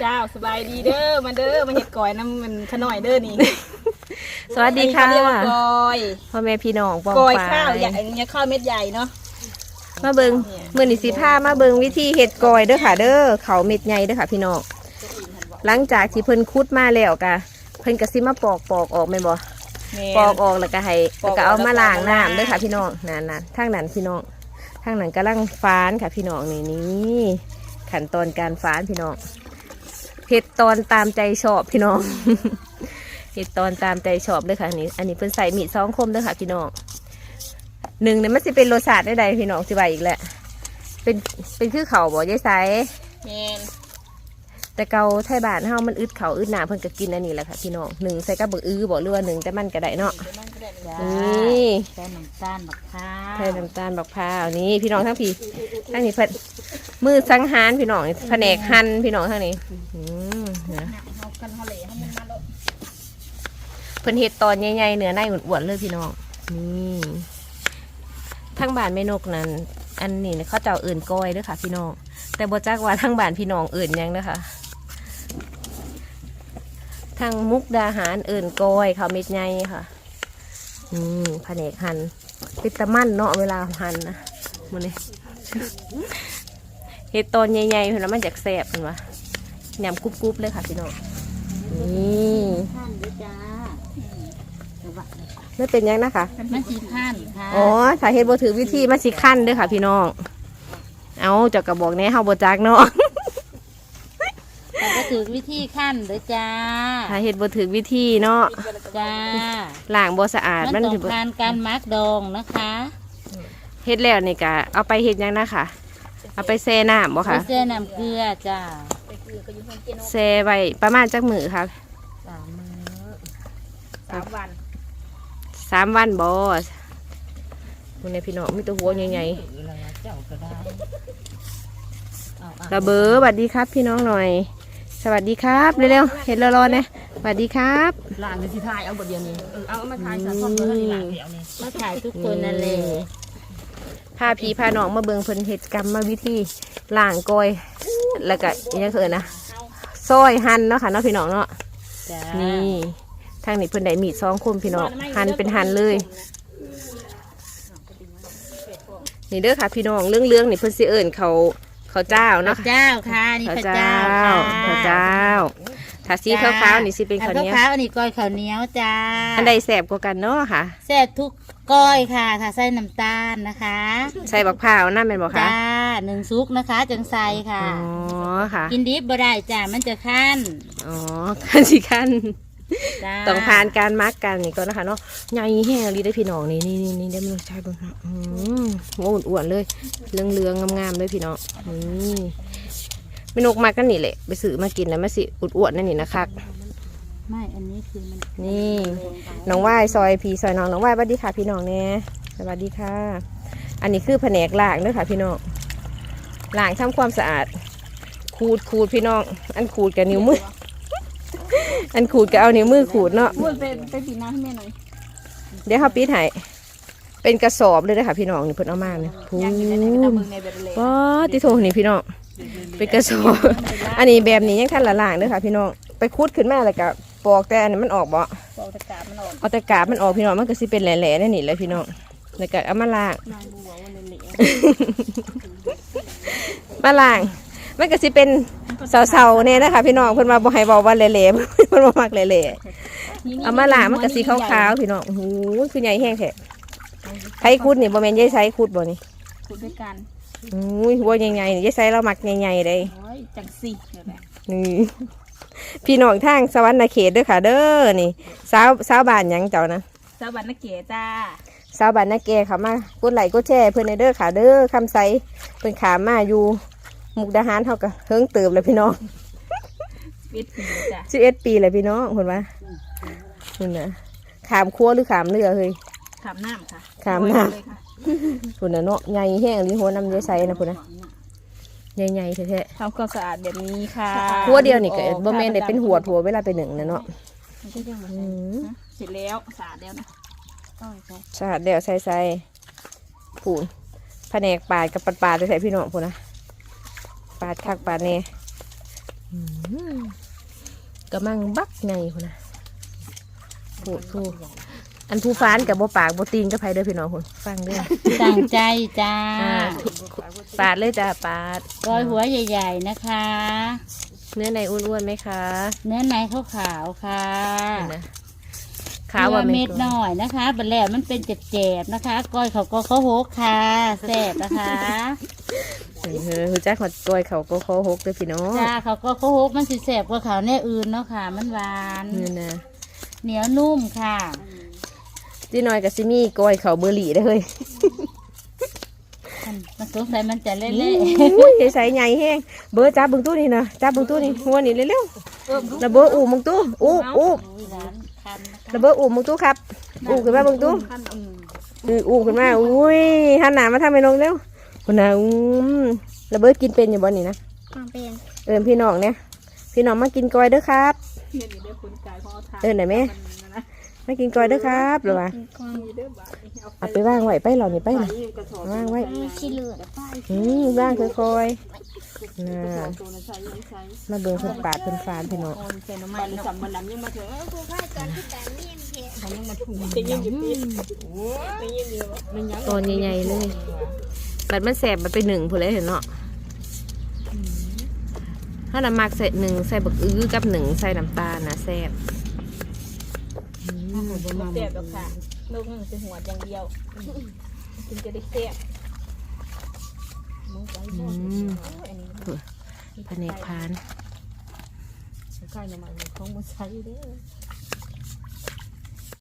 เจ้าสบายดีเด้อมาเด้อมาเห็ดก่อยน้ำมันขน่อยเด้อนี่สวัสดีค่ะอันนี้เขาเรียกว่าก่อยพ่อแม่พี่น้องปองก่อยปาข้าวใหญ่อย่างเงี้ยข้าวเม็ดใหญ่เนาะมาเบิงเนี่ยมื่อนี้สิพามาเบิงวิธีเห็ดกอยเด้อค่ะ เด้อเขาเม็ดใหญ่เด้อค่ะพี่น้องหลังจากที่เพิ่นคุดมาแล้วกะ เพิ่นก็สิมาปอกปอกออกแม่นบ่แม่ปอกออกแล้วก็ให้ปอกแล้วก็เอามาล้างแล้วก็น้ำเด้อค่ะล้างพี่น้องนั่นๆทางนั้นพี่น้องทางนั้นกำลังฟานค่ะพี่น้องนี่นี่ขั้นตอนการฟานพี่น้อง เห็ดตอนตามใจชอบพี่น้องเห็ดตอนตามใจชอบเลยค่ะอันนี้ อันนี้เพิ่นใส่มีดสองคมเด้อค่ะ พี่น้องหนึ่งเนี่ยมันสิเป็นรสชาติได้ใดพี่น้องสิว่าอีกแหละเป็นเป็นคือเขาวบ่ยายไสแม่นแต่เกาไทยบ้านเฮามันอึดเขาวอึดหนาเพิ่นก็กินอันนี้แหละค่ะพี่น้องหนึ่งใส่กับบักอื้อบ่หรือว่าหนึ่งแต่มันก็ได้เนาะจ้านี่ใส่น้ำตาลบักข้าใส่น้ำตาลบักพร้าวนี่พี่น้องทั้งพี่ทั้งนี้เพิ่นมือสังหารพี่น้องแผนกหั่นพี่น้องทั้งนี้อืมนะ เอากันทะเลให้มันมาแล้ว เพิ่นเฮ็ดตอนใหญ่ๆเหนื้อในอ้วนๆเลยพี่น้องนี่ทั้งบ้านแม่นกนั้น อันนี้เขาเจ้าเอื่นก้อยเด้อค่ะ พี่น้อง แต่บ่จักว่าทั้งบ้านพี่น้องเอื่นยังเด้อค่ะทางมุกดาหารเอื่นก้อยเขาเม็ดใหญ่ค่ะอืมแผนกหันเป็นตะมั่นเนาะเวลาหันนะมันนี่เฮ็ดตอนใหญ่ๆเพิ่นแล้วมันจากแสบเพิ่นว่ายำกรุบๆเลยค่ะพี่น้องนี่ ท่านด้วยจ้าสวัสดีไม่เป็นหยังนะคะ มันสีท่านค่ะอ๋อถ้าเฮ็ดบ่ถือวิธีมันสิขั้นเด้อค่ะพี่น้อง เอาเจ้ากระบอกแหน่เฮาบ่จักเนาะ แต่ก็ถือวิธีขั้นด้วยจ้าถ้าเฮ็ดบ่ถือวิธีเนาะจ้า ล้างบ่สะอาดมัมันนต้อสิงบ่การการมักดองนะคะเฮ็ดแล้วนี่ก็เอาไปเฮ็ดหยังนะคะ เอาไปแช่น้ำบ่ค่ะเส้นน้ำเกลือจ้าแช่ไว้ประมาณจักมื้อค่ะสามมือสามวัน สามวันบ่คุณในพี่น้องมีแตัวหัวใหญ่แล้วเจ้าก็ได้เอาๆระเบ้อสวัสดีครับ พี่น้องหน่อย สวัสดีครับเร็วๆเห็นรอๆนะสวัสดีครับล้างในที่ทายเอาบทเดียวนี้เออเอามาทายสะท้อนเบอร์นี่ล้างเดี๋ยวนี้มาถ่ายทุกคนนั่นเลยพาพี่พาน้องมาเบิงเพิ่นเฮ็ดกรรมวิธีล้างกอย แล้วก็อิหยังเขินนะซอยหั่นเนาะค่ะเนาะพี่น้องเนาะจ้านี่ ทางนี้เพิ่นได้มีดสองคมพี่น้องหั่นเป็นหั่นเลย นี่เด้อค่ะ พี่น้องเรื่องเรื่องๆนี่เพิ่นสิเอิ้นเขาเขาวเจ้าพระเนาะเจ้าค่ะนี่ข้าวพระเจ้าเจ้าค่ะข้าวเจ้าถ้าสีขาวๆนี่สิเป็นข้าวเหนียวขาวๆอันนี้ก้อยข้าวเหนียวจ้าอันใดแสบกว่ากันเนาะค่ะแซ่บทุกก้อยค่ะค่ะใส่น้ำตาลนะคะ ใส่บักพร้าวนั่นเป็นบ่คะจ้าหนึ่งซุกนะคะจังใส่ค่ะอ๋อค่ะ กินดิบบ่ได้จ้ามันจะขั้นอ๋อขั้นสิขั้นจ้า ต้องผ่านการมักกันนี่ก่อนนะคะเนาะใหญ่แห้งลีได้พี่น้องนี่นี่นี่นี่ได้ไม่รู้ใช่บ้างค่ะอืมหัวอ้วนๆเลยเรื่องเรืองๆงามๆเลยพี่น้องนี่ไม่นกมากันนี่แหละไปซื้อมากินแล้วมาสิอ้วนๆนั่นนี่นะคะไม่ อันนี้คือมัน นี่ น้องว่ายซอยพี่ซอยน้อง น้องว่ายสวัสดีค่ะ พี่น้องเนี่ยสวัสดีค่ะ อันนี้คือแผนกล้างเด้วยค่ะ พี่น้องล้างทำความสะอาด ขูดขูดพี่น้อง อันขูดกับนิ้วมือ อันขูดกับเอานิ้วมือขูดเนาะพูดไปไปปีน้ำให้แม่หน่อยเดี๋ยวเขาปิดให้เป็นกระสอบเลยนะคะพี่น้องนี่เพิ่นเอามาเนี่ยพูยังอยู่ในในตะมึงในเบลเลยว้าติโทนี่พี่น้องเป็นกระสอบ อันนี้แบบนี้ยังทันละล่างเลยค่ะพี่น้องไปคุดขึ้นมาแล้วก็ปอกแต่อันนี้มันออกบ่บอกตะกาบมันออกเอาแต่กาบมันออกพี่น้องมันก็สิเป็นแหล่ๆนั่นนี่แหละพี่น้องแล้วก็เอามาล้าง นางบัวว่าเละมาล้าง มันก็สิเป็น เสาๆเนี่ยนะคะพี่น้องเพิ่นมาบ่ให้บอกว่าแหล่ๆเพิ่นบ่มักแหล่ๆๆเอามาล้างมันก็สีขาวๆพี่น้องโอ้โหคือใหญ่แห้งแท้ใช้คุดนี่บ่แม่นยายใช้คุดบ่นี่คุดด้วยกันอุ้ยหัวใหญ่ๆนี่ยายใช้เรามักใหญ่ๆเลยโอ้ยจังสิเดี๋ยวแหละนี่พี่น้องทางสวรรค์เขตเด้อค่ะ เด้อนี่สาวสาวบ้านหยังเจ้านะสวัสดีเก๋จ้าสาวบ้านนาแกเขามากดไลค์กดแชร์เพื่อนในเด้อค่ะเด้อคำไซเพิ่นขามมาอยู่ มุกดาหารเท่ากับเฮิงเติบเลยพี่น้องปิดปีจ้าสิบเอ็ดปีเลยพี่น้องคนว่าคุณนะขามครัวหรือขามเรือเฮ้ยขามน้ำค่ะขามน้ำ เลยค่ะคุณนะเนาะใหญ่แห้งหรือหัวน้ำยายไซนะคุณนะใหญ่ๆแท้ทำความสะอาดแบบนี้ค่ะๆหัวเดียวนี่ก็บ่แม่นได้เป็นหัวหัวเวลาไปหนึ่งนะเนาะมันก็ยังอืมเสร็จแล้วสะอาดแล้วนะต้อยใช่สะอาดเดี๋ยวใส่ใส่ผูนแผนกปาดกับปาดปาดใส่พี่น้องพูนนะ ปาดคักปาดเน่อืมกำลังบักไงคนนะโหดผู้อันผู้ฟ้านกับบ่ปากบ่ตีนกับไผเด้อพี่น้องคนฟังเด้อตั้งใจจ้าอ่าปาดเลยจ้าปาดรอยหัวใหญ่ ๆนะคะ เนื้อในอ้วนๆไหมคะเนื้อในขาวๆค่ะ เห็นนะ ขาวว่าเม็เม็ดดหน่อยนะคะบัดแล้วมันเป็นเจ็บๆนะคะ ก้อยเขาก็เขาโฮกค่ะแซ่บนะคะเออหูจักหอดกล้วยเขาก็โคหกเด้อพี่น้องจ้าเขาก็เขาโฮกมันสิแซ่บกว่าเขาแน่อื่นเนาะค่ะ มันหวานนี่นะเหนียวนุ่มค่ะที่น้อยกับซิมี่กล้วยเขาเบอร์รี่ได้อเฮ้ยมันมันสงสัยมันจะเละอุ้ยใส่ใหญ่แห้งเบอร์จับเบึงตู้นี่นะจับเบึงตู้นี่หัวนี่เร็วๆระเบอร์อู่มึงตู้อู่อู่ๆอุ้ยร้าน คันนะคะระเบอร์อู่มึงตู้ครับอู่ขึ้นมาเบึงตู้อืมเอออู่ขึ้นมาอุ้ยหันหน้ามาทำไปลงเร็วคนน่ะอืมระเบิดกินเป็นอยู่บ่นี่นะความเป็นเอิญพี่น้องเนี่ยพี่น้องมากินกล้วยเด้อครับเดี๋ยวเดี๋ยวคุณกายพอทานเอิญไหนอยไหมมากินกล้วยเด้อครับหรือว่าความเด้อบาทเอาเอาไปว่างไว้ไปเหล่านี้ไปนะกระสอบว่างไว้ขี้เลือดไปอืมว่างค่อยๆ มาเบิ่งคนปาดคนฟานพี่น้องโอนใส่น้ำมันสำมันลำยังมาเถอะผู้ค่ายกันที่แต่เมี่ยงเทมันยังมาถูกจะยิ่งอยู่ปีไม่ยิ่งเดียวมันยังตอนใหญ่ๆเลยบัดมันแสบมันไปหนึ่งผู้เลยเห็นเนาะถ้าน้ำมักใส่หนึ่งใส่บักอื้อกับหนึ่งใส่น้ำตาลนะแซ่บเสียบดอกค่ะลูกนึงจะหัวอย่างเดียวถึงจะได้เสียบ อืมแผนกพาน ใกล้น้ำมันของมันใช้เด้อ